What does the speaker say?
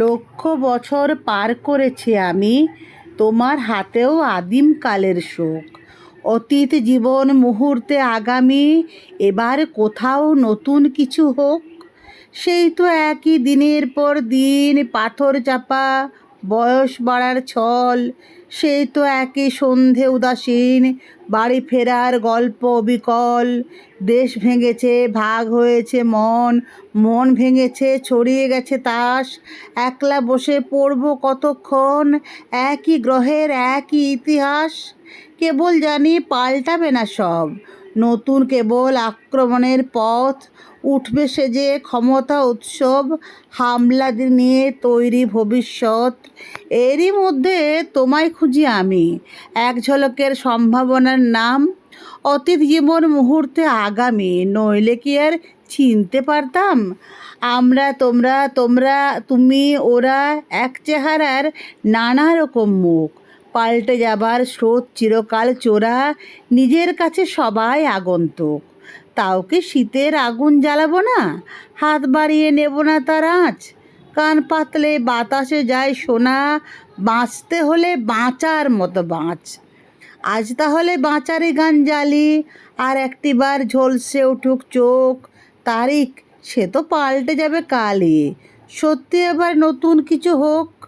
লক্ষ বছর পার করেছি আমি, তোমার হাতেও আদিমকালের শোক। অতীত জীবন মুহূর্তে আগামী, এবার কোথাও নতুন কিছু হোক। সেই তো একই দিনের পর দিন, পাথর চাপা বয়স বাড়ার ছল সেই তো একই সন্ধে উদাসীন, বাড়ি ফেরার গল্প বিকল। দেশ ভেঙেছে, ভাগ হয়েছে মন মন ভেঙেছে, ছড়িয়ে গেছে তাস। একলা বসে পড়ব কতক্ষণ, একই গ্রহের একই ইতিহাস। কেবল জানি পাল্টাবে না সব নতুন কেবল আক্রমণের পথ। উঠবে সে যে ক্ষমতা উৎসব, হামলা নিয়ে তৈরি ভবিষ্যৎ। এরই মধ্যে তোমায় খুঁজি আমি, এক ঝলকের সম্ভাবনার নাম। অতীত জীবন মুহূর্তে আগামী, নইলে কি আর চিনতে পারতাম? আমরা, তোমরা তোমরা, তুমি, ওরা, এক চেহারার নানা রকম মুখ। পাল্টে যাবার স্রোত চিরকাল চোরা নিজের কাছে সবাই আগন্তুক। তাও কি শীতের আগুন জ্বালাবো না? হাত বাড়িয়ে নেব না তার আঁচ। কান পাতলে বাতাসে যায় সোনা, বাঁচতে হলে বাঁচার মতো বাঁচ। আজ তাহলে বাঁচারই গান জ্বালি আর একটিবার ঝলসে উঠুক চোখ। তারিখ, সে তো পাল্টে যাবে কালই। সত্যি এবার নতুন কিছু হোক।